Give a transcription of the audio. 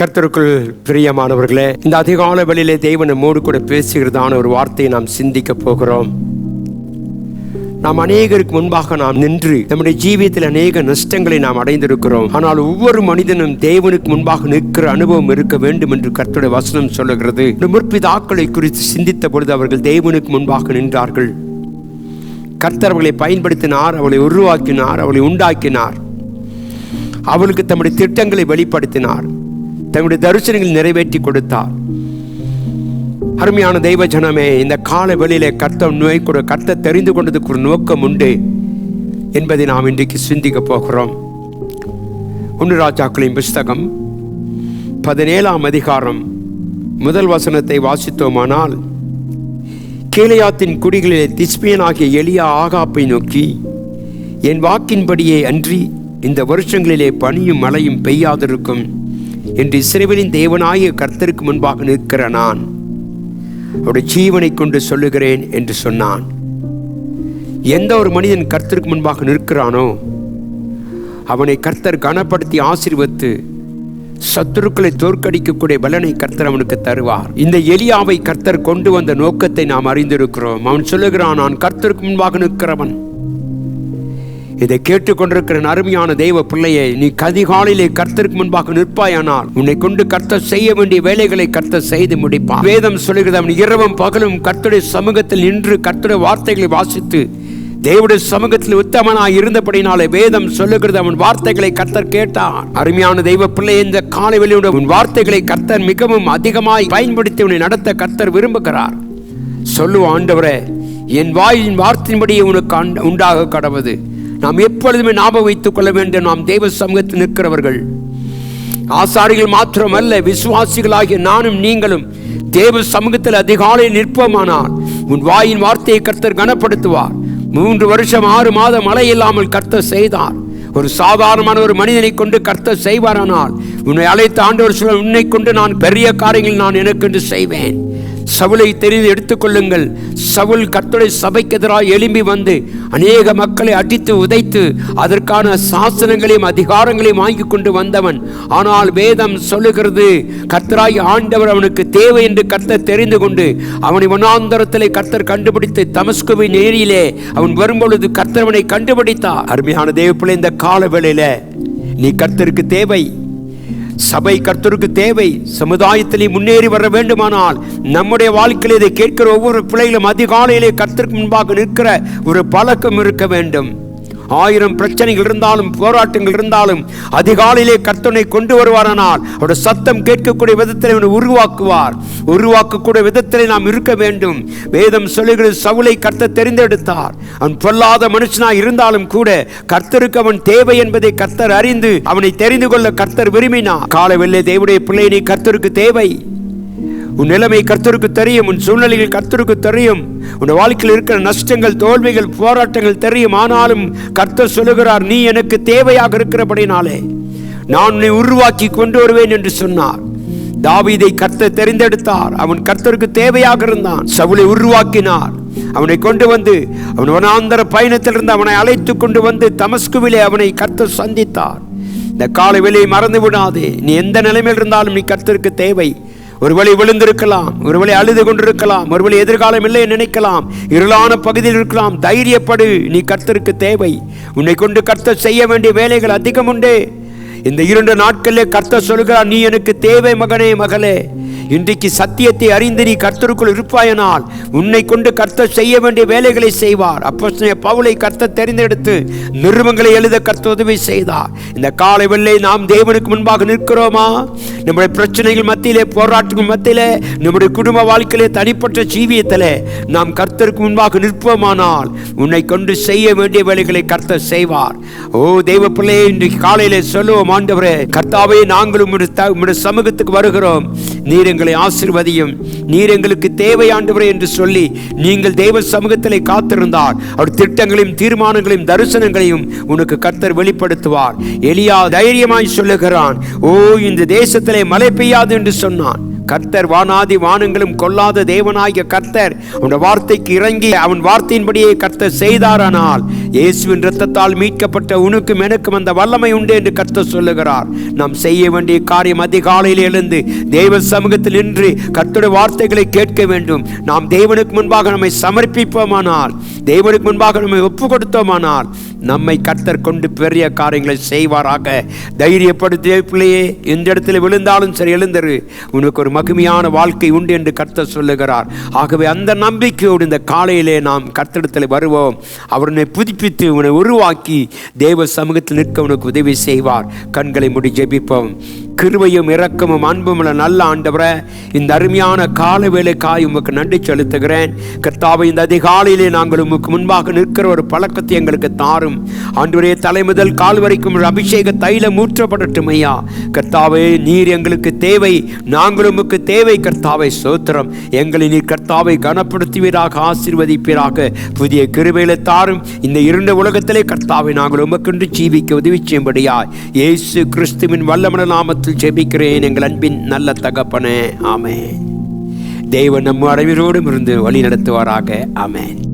கர்த்தருக்குள் பிரியமானவர்களே இந்த அதிகால வழியிலே தேவன் மூடு கூட பேசுகிறதான ஒரு வார்த்தையை நாம் சிந்திக்க போகிறோம். நாம் அநேகருக்கு முன்பாக நாம் நின்று நம்முடைய ஜீவியத்தில் அநேக நஷ்டங்களை நாம் அடைந்திருக்கிறோம். ஆனால் ஒவ்வொரு மனிதனும் தேவனுக்கு முன்பாக நிற்கிற அனுபவம் இருக்க வேண்டும் என்று கர்த்தருடைய வசனம் சொல்லுகிறது. முற்பிதாக்களை குறித்து சிந்தித்த பொழுது அவர்கள் தேவனுக்கு முன்பாக நின்றார்கள். கர்த்தர் அவளை பயன்படுத்தினார் அவளை உருவாக்கினார் அவளை உண்டாக்கினார். அவளுக்கு தம்முடைய திட்டங்களை வெளிப்படுத்தினார். தன்னுடைய தரிசனங்களை நிறைவேற்றி கொடுத்தார். அருமையான தெய்வ ஜனமே இந்த கால வெளியிலே கர்த்தம் நோய் கூட கர்த்த தெரிந்து கொண்டதுக்கு ஒரு நோக்கம் உண்டு என்பதை நாம் இன்றைக்கு சிந்திக்க போகிறோம். ஒன்று ராஜாக்களின் புஸ்தகம் பதினேழாம் அதிகாரம் முதல் வசனத்தை வாசித்தோமானால் கேளையாத்தின் குடிகளிலே திஸ்பியனாகிய எளிய ஆகாப்பை நோக்கி என் வாக்கின்படியே அன்றி இந்த வருஷங்களிலே பனியும் மழையும் பெய்யாதிருக்கும். என்று இஸ்ரேவலின் தேவனாய கர்த்தருக்கு முன்பாக நிற்கிற நான் அவருடைய ஜீவனை கொண்டு சொல்லுகிறேன் என்று சொன்னான். எந்த ஒரு மனிதன் கர்த்தருக்கு முன்பாக நிற்கிறானோ அவனை கர்த்தர் கனப்படுத்தி ஆசீர்வத்து சத்துருக்களை தோற்கடிக்கக்கூடிய பலனை கர்த்தர் அவனுக்கு தருவார். இந்த எலியாவை கர்த்தர் கொண்டு வந்த நோக்கத்தை நாம் அறிந்திருக்கிறோம். அவன் சொல்லுகிறான் நான் கர்த்தருக்கு முன்பாக நிற்கிறவன். இதை கேட்டுக்கொண்டிருக்கிற அருமையான தெய்வ பிள்ளையை நீ கதிகாலிலே கர்த்தருக்கு முன்பாக நிற்பாயானால் உன்னை கொண்டு கர்த்தர் செய்ய வேண்டிய வேலைகளை கர்த்தர் செய்து முடிப்பான் வேதம் சொல்லுகிறது அவன் இரவும் பகலும் கர்த்தருடைய சமூகத்தில் நின்று கர்த்தருடைய வார்த்தைகளை வாசித்து தேவடைய சமூகத்தில் உத்தமனாய் இருந்தபடினாலே வேதம் சொல்லுகிறது அவன் வார்த்தைகளை கர்த்தர் கேட்டான் அருமையான தெய்வ பிள்ளை இந்த காலை வெளியோட உன் வார்த்தைகளை கர்த்தர் மிகவும் அதிகமாய் பயன்படுத்தி உன்னை நடத்த கர்த்தர் விரும்புகிறார். சொல்லுவான் ஆண்டவரே என் வாயின் வார்த்தையின்படியே உனக்கு உண்டாக கடவுது நாம் எப்பொழுதுமே ஞாபகம் வைத்துக் கொள்ள வேண்டும். நாம் தெய்வ சமூகத்தில் நிற்கிறவர்கள். ஆசாரிகள் மாத்திரமல்ல விசுவாசிகளாகிய நானும் நீங்களும் தேவ சமூகத்தில் அதிகாலையில் நிற்போமானால் உன் வாயின் வார்த்தையை கர்த்தர் கனப்படுத்துவார். மூன்று வருஷம் ஆறு மாதம் மழை இல்லாமல் கர்த்தர் செய்தார். ஒரு சாதாரணமான ஒரு மனிதனை கொண்டு கர்த்தர் செய்வாரானால் உன்னை அழைத்த ஆண்டவர் சொல்ல உன்னை கொண்டு நான் பெரிய காரியங்கள் நான் எனக்கென்று செய்வேன். சவுளை தெரிந்து எடுத்துக்கொள்ளுங்கள். சவுல் கர்த்தருடைய சபைக்கு எதிராக எழும்பி வந்து அநேக மக்களை அடித்து உதைத்து அதற்கான சாசனங்களையும் அதிகாரங்களையும் வாங்கி கொண்டு வந்தவன். ஆனால் வேதம் சொல்லுகிறது கர்த்தராய் ஆண்டவர் அவனுக்கு தேவை என்று கர்த்தர் தெரிந்து கொண்டு அவனை வனாந்தரத்திலே கர்த்தர் கண்டுபிடித்து தமஸ்குவின் ஏரியிலே அவன் வரும்பொழுது கர்த்தர் அவனை கண்டுபிடித்தார். அருமையான தேவப்பிள்ளை இந்த கால வேளையில நீ கர்த்தருக்கு தேவை. சபை கர்த்தருக்கு தேவை. சமுதாயத்திலே முன்னேறி வர வேண்டுமானால் நம்முடைய வாழ்க்கையில் இதை கேட்கிற ஒவ்வொரு பிள்ளைகளும் அதிகாலையிலே கர்த்தருக்கு முன்பாக நிற்கிற ஒரு பழக்கம் இருக்க வேண்டும். ஆயிரம் பிரச்சனைகள் இருந்தாலும் போராட்டங்கள் இருந்தாலும் அதிகாலையிலே கர்த்தனை கொண்டு வருவாரானால் அவருடைய சத்தம் கேட்கக்கூடிய விதத்தில் அவனை உருவாக்குவார். உருவாக்கக்கூடிய விதத்தில் நாம் இருக்க வேண்டும். வேதம் சொல்லுகிறது சவுலை கர்த்தர் தெரிந்தெடுத்தார். அவன் பொல்லாத மனுஷனாக இருந்தாலும் கூட கர்த்தருக்கு அவன் தேவை என்பதை கர்த்தர் அறிந்து அவனை தெரிந்து கொள்ள கர்த்தர் விரும்பினார். காலவெல்லை வெள்ளை தேவனுடைய கர்த்தருக்கு தேவை. உன் நிலைமை கர்த்தருக்கு தெரியும் உன் சூழ்நிலைகள் கர்த்தருக்கு தெரியும். உன் வாழ்க்கையில் இருக்கிற நஷ்டங்கள் தோல்விகள் போராட்டங்கள் தெரியும். ஆனாலும் கர்த்தர் சொல்லுகிறார் நீ எனக்கு தேவையாக இருக்கிறபடினாலே நான் உன்னை உருவாக்கி கொண்டு வருவேன் என்று சொன்னார். தாவீதை கர்த்தர் தெரிந்தெடுத்தார். அவன் கர்த்தருக்கு தேவையாக இருந்தான். சவுளை உருவாக்கினார். அவனை கொண்டு வந்து அவன் வனாந்தர பயணத்திலிருந்து அவனை அழைத்து கொண்டு வந்து தமஸ்குவிலே அவனை கர்த்தர் சந்தித்தார். இந்த காலை விலையை மறந்து விடாதே. நீ எந்த நிலைமையில் இருந்தாலும் நீ கர்த்தருக்கு தேவை. ஒருவேளை விழுந்திருக்கலாம் ஒருவேளை அழுது கொண்டிருக்கலாம் ஒருவேளை எதிர்காலம் இல்லை நினைக்கலாம். இருளான பகுதியில் இருக்கலாம். தைரியப்படு நீ கர்த்தருக்கு தேவை. உன்னை கொண்டு கர்த்தர் செய்ய வேண்டிய வேலைகள் அதிகம் உண்டு. இந்த இரண்டு நாட்களிலே கர்த்தர் சொல்கிறார் நீ எனக்கு தேவை மகனே மகளே. இன்றைக்கு சத்தியத்தை அறிந்து நீ கர்த்தருக்குள் இருப்பாயனால் உன்னை கொண்டு கர்த்தர் செய்ய வேண்டிய வேலைகளை செய்வார். அப்போ பவுலை கர்த்தர் தெரிந்தெடுத்து நிறுவங்களை எழுத கர்த்த உதவி செய்தார். இந்த காலை வெள்ளை நாம் தேவனுக்கு முன்பாக நிற்கிறோமா? நம்முடைய பிரச்சனைகள் மத்தியிலே போராட்டங்கள் மத்தியிலே நம்முடைய குடும்ப வாழ்க்கையிலே தனிப்பட்ட ஜீவியத்தில் நாம் கர்த்தருக்கு முன்பாக நிற்போமானால் உன்னை கொண்டு செய்ய வேண்டிய வேலைகளை கர்த்தர் செய்வார். ஓ தெய்வ பிள்ளையே இன்றைக்கு காலையிலே சொல்லுவோம் ஆண்டவரே கர்த்தாவே நாங்களும் த- சமூகத்துக்கு வருகிறோம். நீர் எங்களை ஆசிர்வதியும். நீர் எங்களுக்கு தேவை ஆண்டவரே என்று சொல்லி நீங்கள் தெய்வ சமூகத்திலே காத்திருந்தார். அவர் திட்டங்களையும் தீர்மானங்களையும் தரிசனங்களையும் உனக்கு கர்த்தர் வெளிப்படுத்துவார். எலியா தைரியமாய் சொல்லுகிறான் ஓ இந்த தேசத்திலே மழை பெய்யாது என்று சொன்னான். கர்த்தர் வானாதி வானங்களும் கொல்லாத தேவனாகிய கர்த்தர் அவனுடைய வார்த்தைக்கு இறங்கி அவன் வார்த்தையின்படியே கர்த்தர் செய்தாரானால் இயேசுவின் இரத்தத்தால் மீட்கப்பட்ட உனக்கும் எனக்கும் அந்த வல்லமை உண்டு என்று கர்த்தர் சொல்லுகிறார். நாம் செய்ய வேண்டிய காரியம் அதிகாலையில் எழுந்து தேவ சமூகத்தில் நின்று கர்த்தருடைய வார்த்தைகளை கேட்க வேண்டும். நாம் தேவனுக்கு முன்பாக நம்மை சமர்ப்பிப்போமானால் தேவனுக்கு முன்பாக நம்மை ஒப்பு கொடுத்தோமானால் நம்மை கர்த்தர் கொண்டு பெரிய காரியங்களை செய்வாராக. தைரியப்படுத்திய பிள்ளையே எந்த இடத்துல விழுந்தாலும் சரி எழுந்தரு. உனக்கு ஒரு மகிமையான வாழ்க்கை உண்டு என்று கர்த்தர் சொல்லுகிறார். ஆகவே அந்த நம்பிக்கையோடு இந்த காலையிலே நாம் கர்த்தடத்தில் வருவோம். அவர் புதுப்பித்து உன்னை உருவாக்கி தேவ சமூகத்தில் நிற்க உனக்கு உதவி செய்வார். கண்களை முடி ஜெபிப்போம். கிருவையும் இரக்கமும் அன்பும் உள்ள நல்ல ஆண்டவரை இந்த அருமையான கால வேலைக்காய் உமக்கு நன்றி செலுத்துகிறேன். கர்த்தாவை இந்த அதிகாலையிலே நாங்கள் உமக்கு முன்பாக நிற்கிற ஒரு பழக்கத்தை எங்களுக்கு தாரும். ஆண்டுடைய தலை முதல் கால் வரைக்கும் அபிஷேக தைலம் மூற்றப்படட்டும் ஐயா. கர்த்தாவே நீர் எங்களுக்கு தேவை. நாங்கள் உமக்கு தேவை கர்த்தாவை சோத்திரம். எங்களை நீர் கர்த்தாவை கனப்படுத்துவீராக ஆசீர்வதிப்பீராக. புதிய கிருவையில தாரும். இந்த இருண்ட உலகத்திலே கர்த்தாவை நாங்கள் உமக்கென்று ஜீவிக்க உதவி செய்யும்படியாய். இயேசு கிறிஸ்துவின் வல்லமன நாமத்தில் ஜெபிக்கிறேன் எங்கள் அன்பின் நல்ல தகப்பனே. ஆமே தெய்வம் நம் அனைவரோடும் இருந்து வழி நடத்துவாராக. ஆமேன்.